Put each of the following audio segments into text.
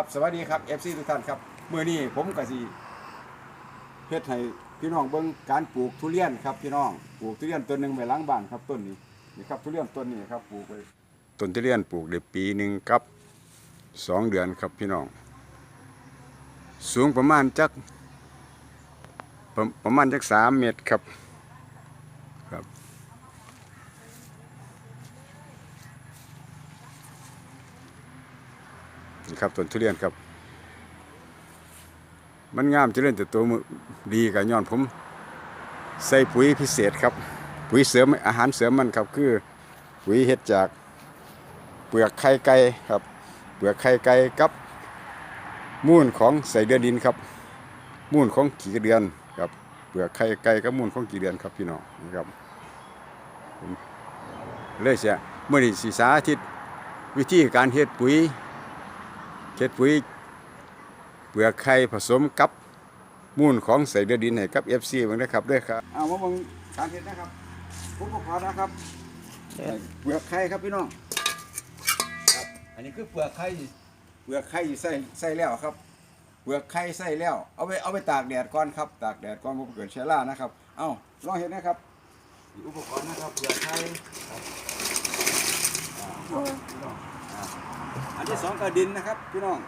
ครับสวัสดีครับ FC ทุกท่านครับมื้อนี้ผมก็สิเฮ็ดให้พี่น้องเบิ่งการปลูกทุเรียนครับพี่น้องปลูกทุเรียนต้นหนึ่งไว้หล้างบ้านครับต้นนี้นี่ครับทุเรียนต้นนี้ครับปลูกไว้ต้นทุเรียนปลูกได้ปีหนึ่งครับสองเดือนครับพี่น้อง สูงประมาณจักประประมาณจักสามเมตรครับครับ ครับต้นทุเรียนครับ มันงามเจริญเติบโตมือดีกับย้อนผม ใส่ปุ๋ยพิเศษครับ ปุ๋ยเสริมอาหารเสริมมันครับคือปุ๋ยเฮ็ดจากเปลือกไข่ไก่ครับ เปลือกไข่ไก่กับมูลของใส่เดือนดินครับ มูลของขี้กระเดือนครับเปลือกไข่ไก่กับมูลของขี้เดือนครับพี่น้องนะครับเลยเสียเมื่อนี้สีสาธิตวิธีการเฮ็ดปุ๋ย เฮ็ดปุ๋ยเปลือกไข่ผสมกับมูลของใส่เดือดินให้กับ FC เบิ่งนะครับด้วยครับเอามาเบิ่งสาธิตนะครับอุปกรณ์นะครับเปลือกไข่ครับพี่น้องครับอันนี้คือเปลือกไข่เปลือกไข่ใส่ใส่แล้วครับเปลือกไข่ใส่แล้วเอาไปเอาไปตากแดดก่อนครับตากแดดก่อนบ่เกิดเชื้อรานะครับเอ้าลองเห็นนะครับนี่อุปกรณ์นะครับเปลือกไข่ครับ อันที่สองก็ดินนะครับพี่น้อง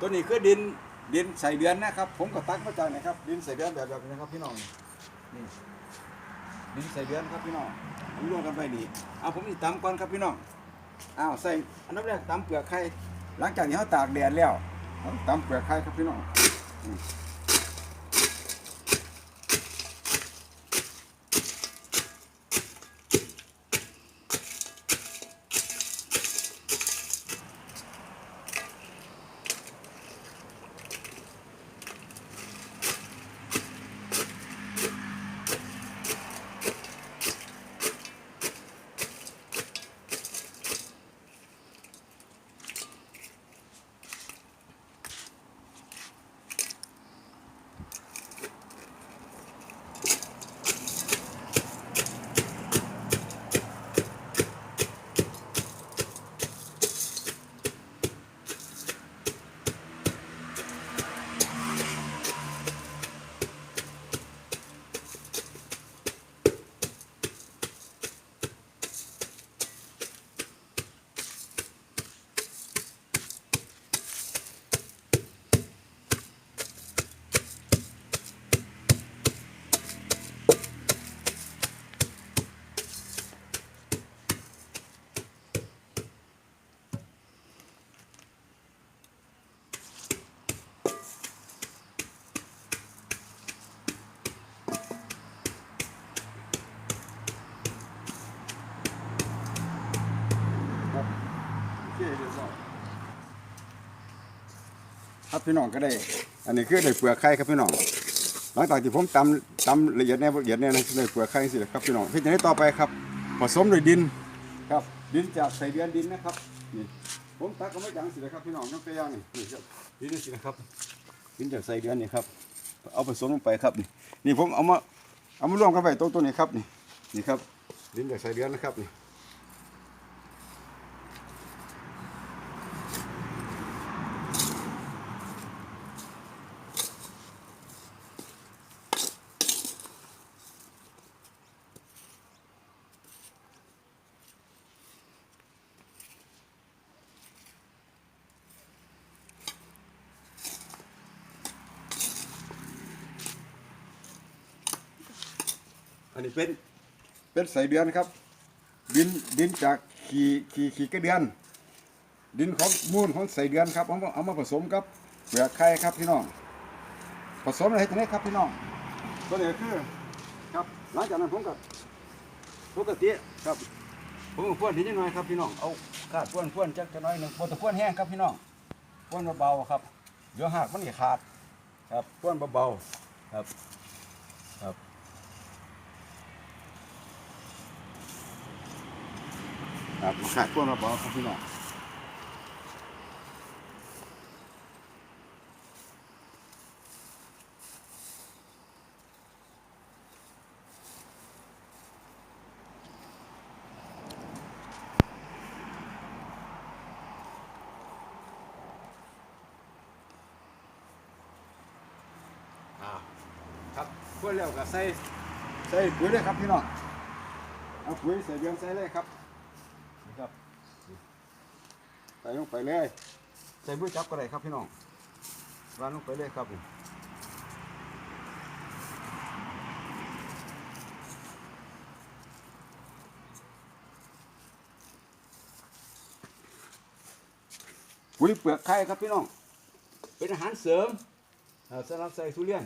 ตัวนี้คือดินดินใส่เดือนนะครับ ผมก็ตักมาจากนะครับ ดินใส่เดือนแบบแบบนี้นะครับพี่น้องนี่ดินใส่เดือนครับพี่น้องผมรวมกันไปนี่เอาผมนี่ตำก่อนครับพี่น้องอ้าวใส่อันดับแรกตำเปลือกไข่หลังจากที่เขาตากแดดแล้วเราตำเปลือกไข่ครับพี่น้อง ครับพี่น้องก็ได้ อันนี้คือได้เปลือกไข่ครับพี่น้องหลังจากที่ผมตำตำละเอียดแน่ละเอียดแน่นะได้เปลือกไข่สิครับพี่น้องพี่จะให้ต่อไปครับผสมด้วยดินครับ ดินจากใส่เดือนดินนะครับนี่ผมตักก็ไม่จังสินะครับพี่น้องน้ำเปรี้ยวนี่นี่ครับดินนี่สินะครับดินจากใส่เดือนนี่ครับเอาผสมลงไปครับนี่นี่ผมเอามาเอามารวมกันไปตรงตัวนี้ครับนี่นี่ครับดินจากใส่เดือนนะครับนี่ อันนี้เป็นเป็นใส่เดือนครับ ดินดินจากขี่ขี่ขี่กระเดือน ดินของมูลของใส่เดือนครับเอามาเอามาผสมกับเปลือกไข่ครับพี่น้อง ผสมอะไรตรงนี้ครับพี่น้องตัวนี้คือครับหลังจากนั้นผมก็ปกติครับผมก็พ่วนนิดหน่อยครับพี่น้องเอากาดพ่วนพ่วนจักจะน้อยหนึ่งบนตะพ่วนแห้งครับพี่น้องพ่วนเบาๆครับเดี๋ยวหากมันจะขาด ครับพ่วนเบาๆครับ ครับมขาดพวกเราบอกครับพี่น้องครับพวกเรากับใส่ใส่ปุ๋ยเลยครับพี่น้องเอาปุ๋ยใส่เบียงใส่เลยครับ ใส่ลงไปเลย ใส่มือจับก็ได้ครับพี่น้องวางลงไปเลยครับนี่ปุ๋ยเปลือกไข่ครับพี่น้อง เป็นอาหารเสริมสำหรับใส่ทุเรียน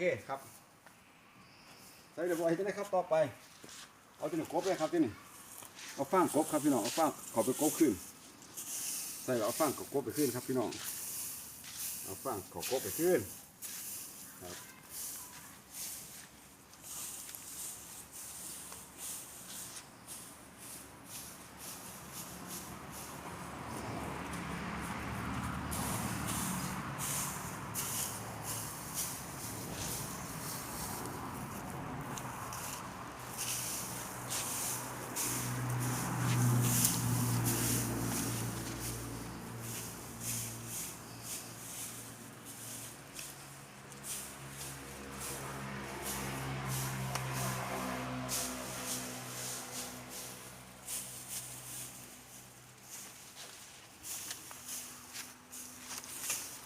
เคครับ ใส่เรียบร้อยจะได้ครับต่อไป เอาตัวนี้กบเลยครับที่นี่เอาฟางกบครับพี่น้องเอาฟางขอไปกบขึ้น ใส่เอาฟางขอกบไปขึ้นครับพี่น้องเอาฟางขอกบไปขึ้นครับ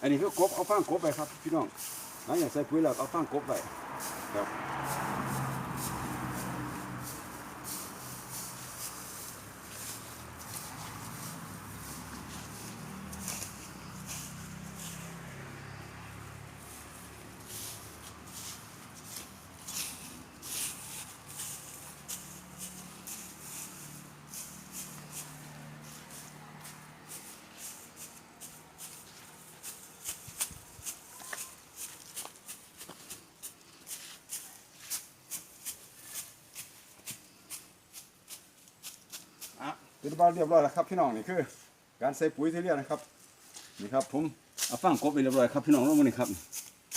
อันนี้คือกบเอาฟางกบไปครับพี่น้องหลังจากใส่ปุ๋ยแล้วเอาฟางกบไปครับอะ เป็นบาเรียบร้อยแล้วครับพี่น้องนี่คือ การใส่ปุ๋ยที่เรียกนะครับนี่ครับผมเอาฟางกบไปเรียบร้อยครับพี่น้องลงมานี่ครับ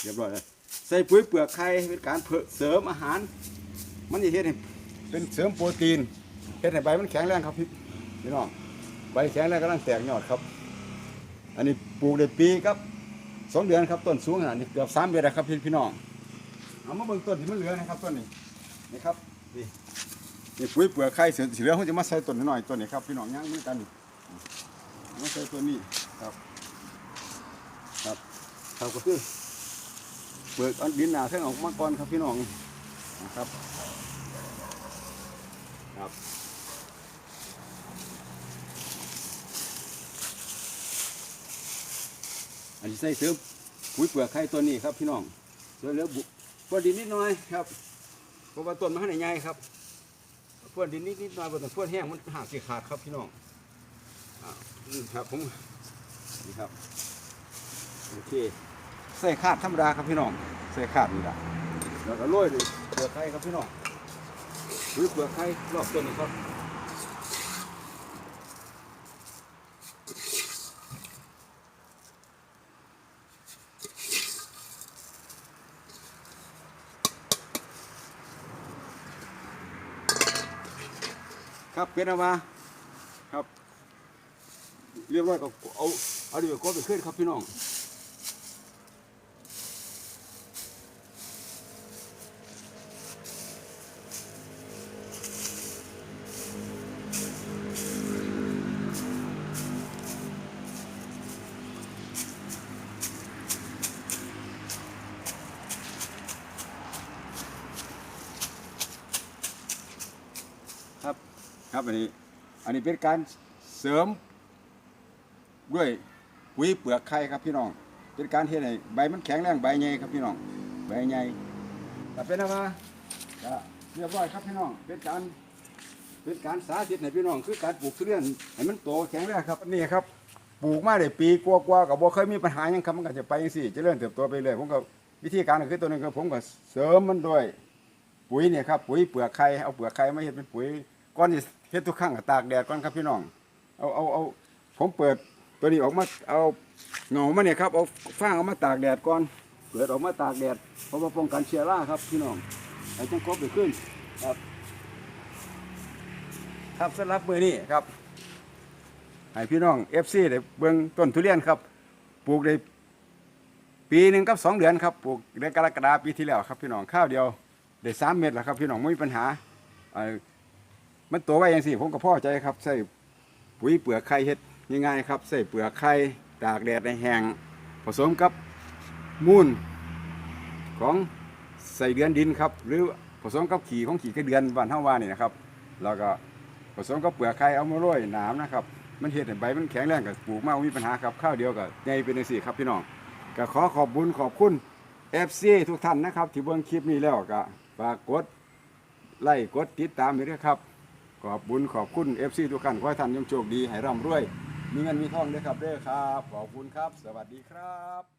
เรียบร้อยเลยใส่ปุ๋ยเปลือกไข่เป็นการเพิ่มเสริมอาหาร มันจะเฮ็ดให้เป็นเสริมโปรตีนเฮ็ดให้ใบมันแข็งแรงครับพี่พี่น้องใบแข็งแรงกำลังแตกยอดครับ อันนี้ปลูกได้ปีครับสองเดือนครับต้นสูงขนาดนี้เกือบสามเดือนแล้วครับพี่พี่น้องเอามาเบิ่งต้นที่มันเหลือนะครับต้นนี้นี่ครับนี่ นี่ปุ๋ยเปลือกไข่เสือสีเหลือเขาจะมาใส่ต้นน้อยๆต้นนี้ครับพี่น้องย่างมือกันมาใส่ต้นนี้ครับ ครับครับก็คือเปลือกอันดินหนาเส้นออกมาก่อนครับพี่น้องนะครับ ครับอันที่ใส่เสริมปุ๋ยเปลือกไข่ตัวนี้ครับพี่น้องเสริมเหลือบุพรวนดินนิดหน่อยครับเพราะว่าต้นมันให้ใหญ่ครับ วนดินนิดนิดหน่อยเพราะต้นพรวนแห้งมันหักสิขาดครับพี่น้องอ่านี่ครับผมนี่ครับโอเคใส่ขาดธรรมดาครับพี่น้องใส่ขาดนี่ละแล้วก็โรยด้วยเปลือกไข่ครับพี่น้องหรือเปลือกไข่รอบต้นนี้ครับ ครับเป็นเอามาครับ เรียบร้อยก็เอาเอาดีกว่าก็ไปขึ้นครับพี่น้อง ครับอันนี้อันนี้เป็นการเสริมด้วยปุ๋ยเปลือกไข่ครับพี่น้อง เป็นการเฮ็ดให้ใบมันแข็งแรงใบใหญ่ครับพี่น้องใบใหญ่แต่เป็นอะไรก็เรียบร้อยครับพี่น้องเป็นการเป็นการสาธิตให้พี่น้อง คือการปลูกทุเรียนให้มันโตแข็งแรงครับนี่ครับปลูกมาได้ปีกว่าๆก็บ่เคยมีปัญหาหยังครับมันก็จะไปจังซี่เริญเติบโตไปเรื่อยผมก็วิธีการก็คือตัวนึงก็ผมก็เสริมมันด้วยปุ๋ยเนี่ยครับปุ๋ยเปลือกไข่เอาเปลือกไข่มาเฮ็ดเป็นปุ๋ยก่อนที่ เฮ็ดทุกครั้งก็ตากแดดก่อนครับพี่น้องเอาเอาเอาผมเปิดตัวนี้ออกมาเอาเหงามาเนี่ยครับเอาฟางเอามาตากแดดก่อนเปิดออกมาตากแดดเพราะว่าป้องกันเชื้อราครับพี่น้องไอ้จังครบไปขึ้นครับ ครับสำหรับมือนี้ครับให้พี่น้องเอฟซีได้เบิ่งต้นทุเรียนครับ ปลูกได้ปีหนึ่งกับสองเดือนครับปลูกเดือนกรกฎาปีที่แล้วครับพี่น้องข้าวเดียวได้สามเม็ดแล้วครับพี่น้องไม่มีปัญหาอ่อ มันตัวไว้อย่างสี่ผมก็พอใจครับใส่ปุ๋ยเปลือกไข่เฮ็ดง่ายๆครับใส่เปลือกไข่ตากแดดในแห้งผสมกับมูลของใส่เดือนดินครับ หรือผสมกับขี่ของขี่กระเดือนบ้านเฮาว่านี่นะครับ แล้วก็ผสมกับเปลือกไข่เอามาโรยหนามนะครับ มันเห็ดให้ใบมันแข็งแรงกับปลูกมาบ่มีปัญหาครับข้าวเดียวกับใหญ่เป็นจังซี่ครับพี่น้องก็ขอขอบบุญขอบคุณ FC ทุกท่านนะครับ ที่เบิ่งคลิปนี้แล้วก็ฝากกดไลค์กดติดตามด้วยครับ ขอบบุญขอบคุณ FC ทุกท่านขอให้ท่านยังโชคดีให้ร่ำรวย มีเงินมีทองด้วยครับเด้อครับ ขอบคุณครับ สวัสดีครับ